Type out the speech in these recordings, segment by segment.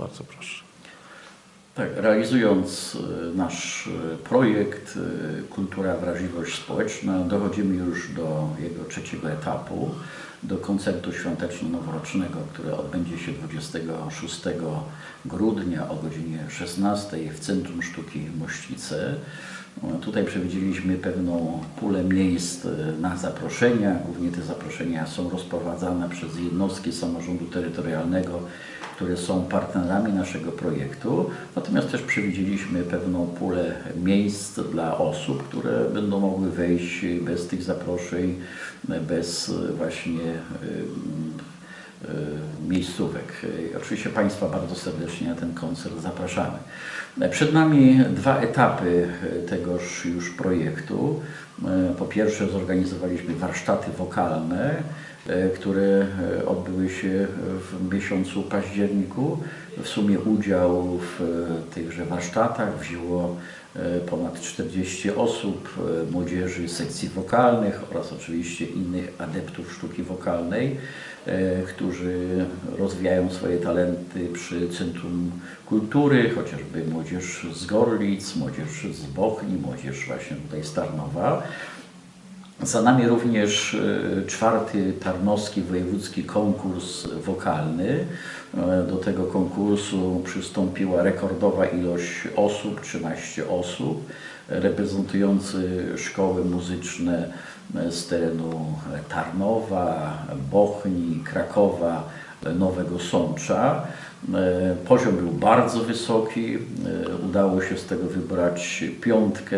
Bardzo proszę. Tak, realizując e, nasz e, projekt e, Kultura, wrażliwość społeczna, dochodzimy już do jego trzeciego etapu, do koncertu świąteczno-noworocznego, który odbędzie się 26 grudnia o godzinie 16 w Centrum Sztuki Mościce. E, Tutaj przewidzieliśmy pewną pulę miejsc na zaproszenia. Głównie te zaproszenia są rozprowadzane przez jednostki samorządu terytorialnego, które są partnerami naszego projektu. Natomiast też przewidzieliśmy pewną pulę miejsc dla osób, które będą mogły wejść bez tych zaproszeń, bez właśnie y, miejscówek. Y, Oczywiście Państwa bardzo serdecznie na ten koncert zapraszamy. Przed nami dwa etapy y, tegoż już projektu. Y, Po pierwsze zorganizowaliśmy warsztaty wokalne, y, które y, odbyły się w miesiącu październiku. W sumie udział w y, tychże warsztatach wzięło y, ponad 40 osób, y, młodzieży sekcji wokalnych oraz oczywiście innych adeptów sztuki wokalnej, y, którzy rozwijają swoje talenty przy Centrum Kultury, chociażby młodzież z Gorlic, młodzież z Bochni, młodzież właśnie tutaj z Tarnowa. Za nami również e, czwarty Tarnowski Wojewódzki Konkurs Wokalny. E, Do tego konkursu przystąpiła rekordowa ilość osób, 13 osób, reprezentujący szkoły muzyczne e, z terenu Tarnowa, Bochni, Krakowa, Nowego Sącza. E, Poziom był bardzo wysoki. Udało się z tego wybrać piątkę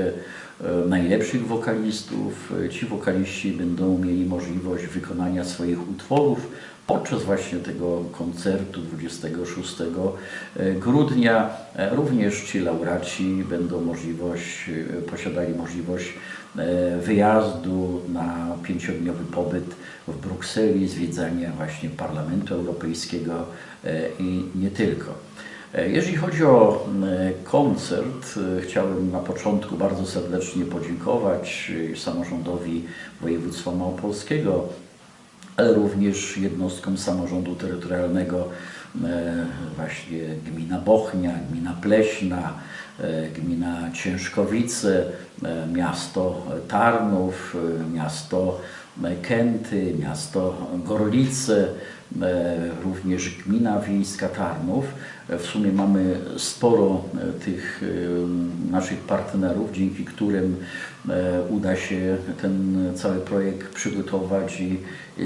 najlepszych wokalistów. E, Ci wokaliści będą mieli możliwość wykonania swoich utworów podczas właśnie tego koncertu 26 grudnia. E, Również ci laureaci będą możliwość, e, posiadali możliwość e, wyjazdu na pięciodniowy pobyt w Brukseli, zwiedzania właśnie Parlamentu Europejskiego e, i nie tylko. E, Jeżeli chodzi o e, koncert, e, chciałbym na początku bardzo serdecznie podziękować samorządowi województwa małopolskiego, ale również jednostkom samorządu terytorialnego, właśnie gmina Bochnia, gmina Pleśna, gmina Ciężkowice, miasto Tarnów, e, miasto Kęty, miasto Gorlice, e, również gmina wiejska Tarnów. E, W sumie mamy sporo e, tych e, naszych partnerów, dzięki którym e, uda się ten cały projekt przygotować i,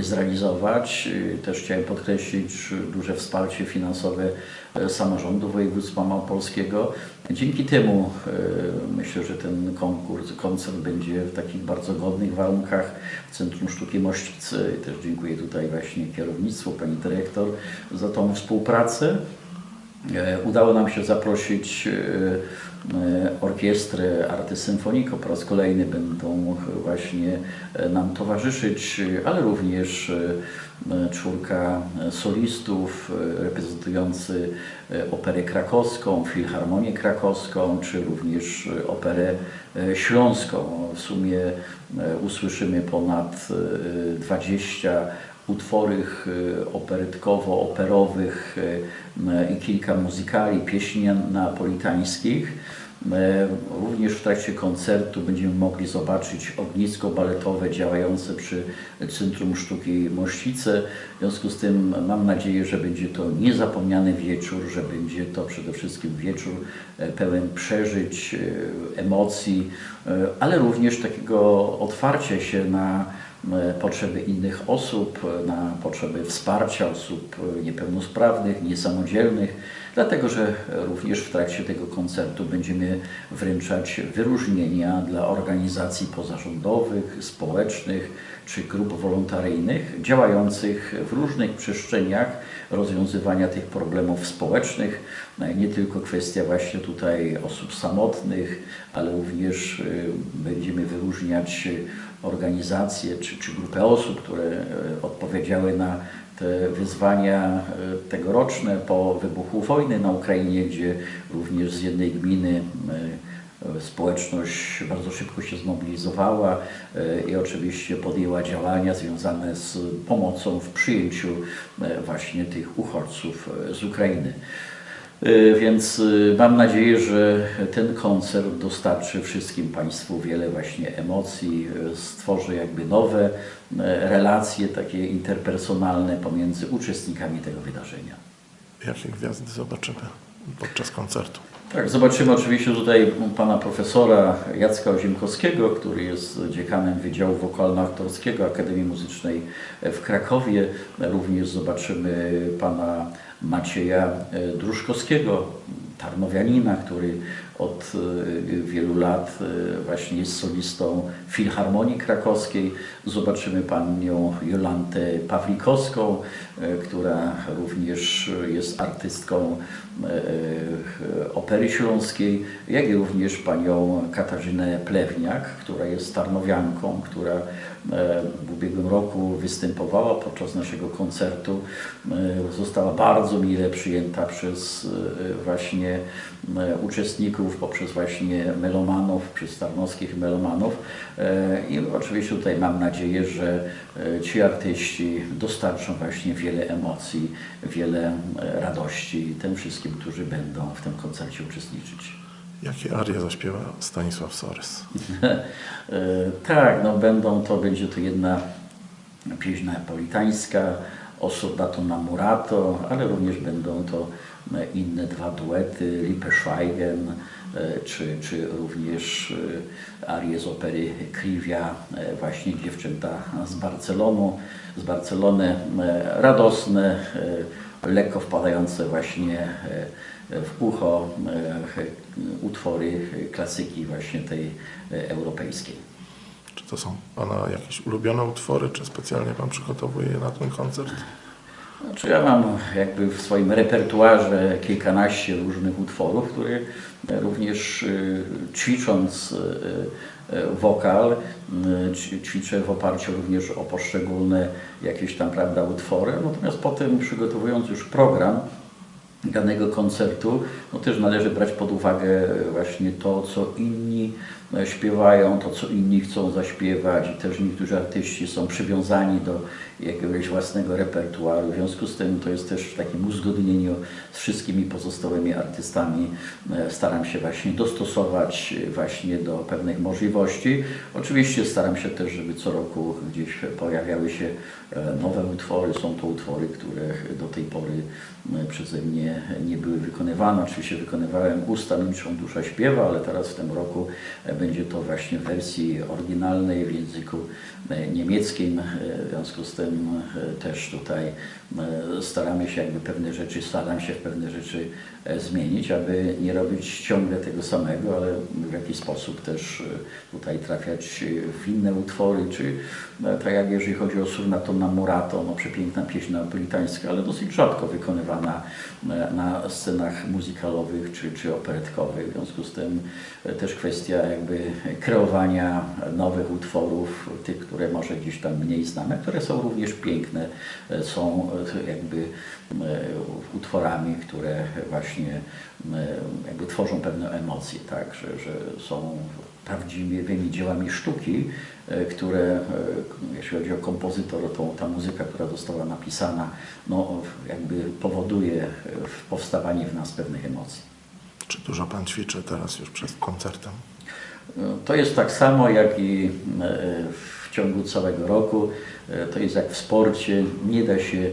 zrealizować. E, Też chciałem podkreślić duże wsparcie finansowe e, samorządu województwa małopolskiego. Dzięki temu e, myślę, że ten konkurs, koncert będzie w takich bardzo godnych warunkach w Centrum Sztuki Mościce. I też dziękuję tutaj właśnie kierownictwu, pani dyrektor za tą współpracę. E, Udało nam się zaprosić e, orkiestrę Arty Symfoniko. Po raz kolejny będą właśnie e, nam towarzyszyć, e, ale również czwórka solistów reprezentujący Operę Krakowską, Filharmonię Krakowską, czy również Operę Śląską. W sumie usłyszymy ponad e, 20 utworach e, operetkowo-operowych e, i kilka muzykali, pieśni napolitańskich. E, Również w trakcie koncertu będziemy mogli zobaczyć ognisko baletowe działające przy Centrum Sztuki Mościce. W związku z tym mam nadzieję, że będzie to niezapomniany wieczór, że będzie to przede wszystkim wieczór pełen przeżyć, emocji, ale również takiego otwarcia się na potrzeby innych osób, e, na potrzeby wsparcia osób e, niepełnosprawnych, niesamodzielnych, dlatego że również w trakcie tego koncertu będziemy wręczać wyróżnienia dla organizacji pozarządowych, społecznych czy grup wolontaryjnych działających w różnych przestrzeniach rozwiązywania tych problemów społecznych. Nie tylko kwestia właśnie tutaj osób samotnych, ale również będziemy wyróżniać organizacje czy, czy grupę osób, które y, odpowiedziały na te wyzwania y, tegoroczne po wybuchu wojny na Ukrainie, gdzie również z jednej gminy y, społeczność bardzo szybko się zmobilizowała e, i oczywiście podjęła działania związane z pomocą w przyjęciu e, właśnie tych uchodźców e, z Ukrainy. Y, Więc y, mam nadzieję, że ten koncert dostarczy wszystkim Państwu wiele właśnie emocji, stworzy jakby nowe y, relacje takie interpersonalne pomiędzy uczestnikami tego wydarzenia. Jakie gwiazdy zobaczymy podczas koncertu? Tak, zobaczymy oczywiście tutaj pana profesora Jacka Oziemkowskiego, który jest dziekanem Wydziału Wokalno-Aktorskiego Akademii Muzycznej w Krakowie. Również zobaczymy pana Macieja Druszkowskiego, tarnowianina, który od e, wielu lat e, właśnie jest solistą Filharmonii Krakowskiej. Zobaczymy panią Jolantę Pawlikowską, e, która również jest artystką Opery Śląskiej, jak i również panią Katarzynę Plewniak, która jest tarnowianką, która w ubiegłym roku występowała podczas naszego koncertu. E, Została bardzo mile przyjęta przez e, właśnie e, uczestników, poprzez właśnie melomanów, przez tarnowskich melomanów. E, I oczywiście tutaj mam nadzieję, że e, ci artyści dostarczą właśnie wiele emocji, wiele e, radości tym wszystkim, którzy będą w tym koncercie uczestniczyć. Jakie arie zaśpiewa Stanisław Sorys? E, Tak, no będą to, będzie to jedna pieśń napolitańska, Osodato Namurato, ale również będą to e, inne dwa duety, Lippe Schweigen, e, czy, czy również arie z opery Krivia, właśnie dziewczęta z Barcelonu, z Barcelony, radosne, lekko wpadające właśnie e, w ucho e, utwory klasyki właśnie tej e, europejskiej. Czy to są Pana jakieś ulubione utwory, czy specjalnie Pan przygotowuje je na ten koncert? Znaczy ja mam jakby w swoim repertuarze kilkanaście różnych utworów, które również y, ćwicząc y, y, wokal, ćwiczę w oparciu również o poszczególne jakieś tam prawda utwory, natomiast potem przygotowując już program, danego koncertu, no też należy brać pod uwagę właśnie to, co inni e, śpiewają, to, co inni chcą zaśpiewać i też niektórzy artyści są przywiązani do jakiegoś własnego repertuaru. W związku z tym to jest też w takim uzgodnieniu z wszystkimi pozostałymi artystami. E, Staram się właśnie dostosować e, właśnie do pewnych możliwości. Oczywiście staram się też, żeby co roku gdzieś pojawiały się nowe utwory. Są to utwory, które do tej pory przeze mnie nie były wykonywane. Oczywiście wykonywałem Usta milczą, dusza śpiewa, ale teraz w tym roku e, będzie to właśnie w wersji oryginalnej w języku e, niemieckim. E, W związku z tym też tutaj staramy się jakby pewne rzeczy, staram się w pewne rzeczy zmienić, aby nie robić ciągle tego samego, ale w jakiś sposób też tutaj trafiać w inne utwory, czy tak jak jeżeli chodzi o Surnato Murato, no przepiękna pieśń napolitańska, ale dosyć rzadko wykonywana na scenach muzykalowych czy, czy operetkowych. W związku z tym e, też kwestia jakby kreowania nowych utworów, tych, które może gdzieś tam mniej znane, które są również piękne, e, są e, jakby utworami, które właśnie jakby tworzą pewne emocje, tak, że, że są prawdziwymi dziełami sztuki, e, które, e, jeśli chodzi o kompozytor, to ta muzyka, która została napisana, no, jakby powoduje e, powstawanie w nas pewnych emocji. Czy dużo Pan ćwiczy teraz już przed koncertem? To jest tak samo jak i w ciągu całego roku. To jest jak w sporcie. Nie da się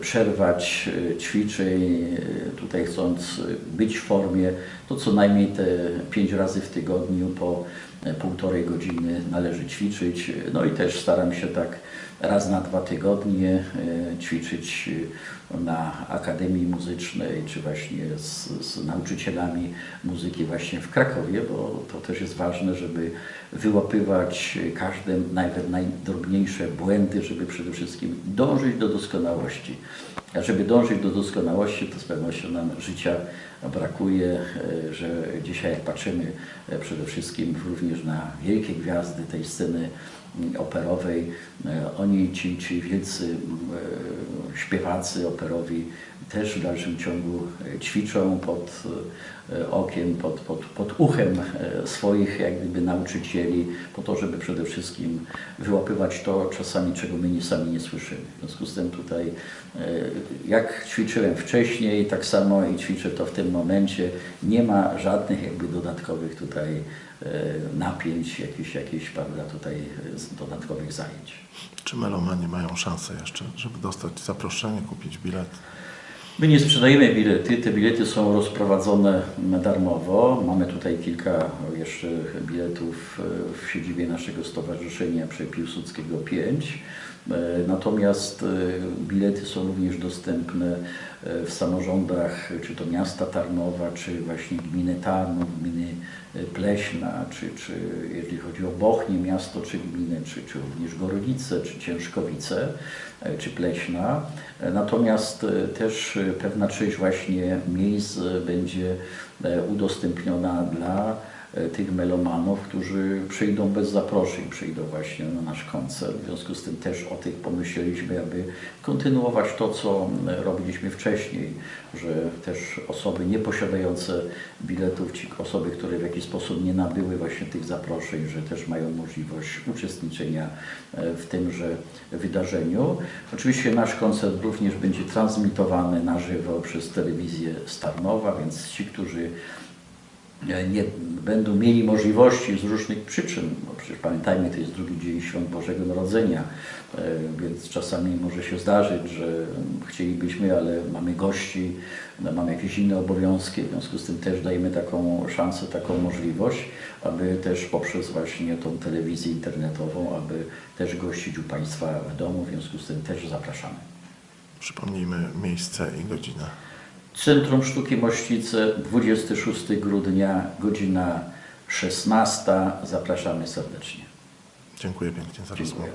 przerwać e, ćwiczeń. E, Tutaj chcąc być w formie, to co najmniej te pięć razy w tygodniu po e, półtorej godziny należy ćwiczyć. No i też staram się tak raz na dwa tygodnie e, ćwiczyć e, na Akademii Muzycznej, czy właśnie z, z nauczycielami muzyki właśnie w Krakowie, bo to też jest ważne, żeby wyłapywać każde nawet najdrobniejsze błędy, żeby przede wszystkim dążyć do doskonałości. A żeby dążyć do doskonałości, to z pewnością nam życia brakuje, e, że dzisiaj jak patrzymy przede wszystkim również na wielkie gwiazdy tej sceny operowej, e, oni, ci, ci wielcy e, śpiewacy operowi też w dalszym ciągu e, ćwiczą pod okiem, pod, pod, pod uchem swoich jak gdyby nauczycieli, po to, żeby przede wszystkim wyłapywać to czasami, czego my nie, sami nie słyszymy. W związku z tym tutaj jak ćwiczyłem wcześniej, tak samo i ćwiczę to w tym momencie. Nie ma żadnych jakby dodatkowych tutaj napięć, jakichś, jakichś prawda, tutaj z- dodatkowych zajęć. Czy melomani mają szansę jeszcze, żeby dostać zaproszenie, kupić bilet? My nie sprzedajemy bilety, te bilety są rozprowadzone darmowo. Mamy tutaj kilka jeszcze biletów e, w siedzibie naszego stowarzyszenia przy Piłsudskiego 5. E, Natomiast e, bilety są również dostępne e, w samorządach, czy to miasta Tarnowa, czy właśnie gminy Tarnów, gminy Pleśna, czy, czy jeżeli chodzi o Bochnie, miasto czy gminę, czy, czy również Gorowice, czy Ciężkowice, czy Pleśna. Natomiast też pewna część właśnie miejsc będzie udostępniona dla tych melomanów, którzy przyjdą bez zaproszeń, przyjdą właśnie na nasz koncert. W związku z tym też o tych pomyśleliśmy, aby kontynuować to, co e, robiliśmy wcześniej, że też osoby nieposiadające biletów, ci osoby, które w jakiś sposób nie nabyły właśnie tych zaproszeń, że też mają możliwość uczestniczenia e, w tymże wydarzeniu. Oczywiście nasz koncert również będzie transmitowany na żywo przez telewizję Starnowa, więc ci, którzy e, nie będą mieli możliwości z różnych przyczyn, bo przecież pamiętajmy, to jest drugi dzień Świąt Bożego Narodzenia, e, więc czasami może się zdarzyć, że chcielibyśmy, ale mamy gości, no, mamy jakieś inne obowiązki, w związku z tym też dajemy taką szansę, taką możliwość, aby też poprzez właśnie tą telewizję internetową, aby też gościć u Państwa w domu, w związku z tym też zapraszamy. Przypomnijmy miejsce i godzinę. Centrum Sztuki Mościce, 26 grudnia, godzina 16. Zapraszamy serdecznie. Dziękuję pięknie za rozmowę.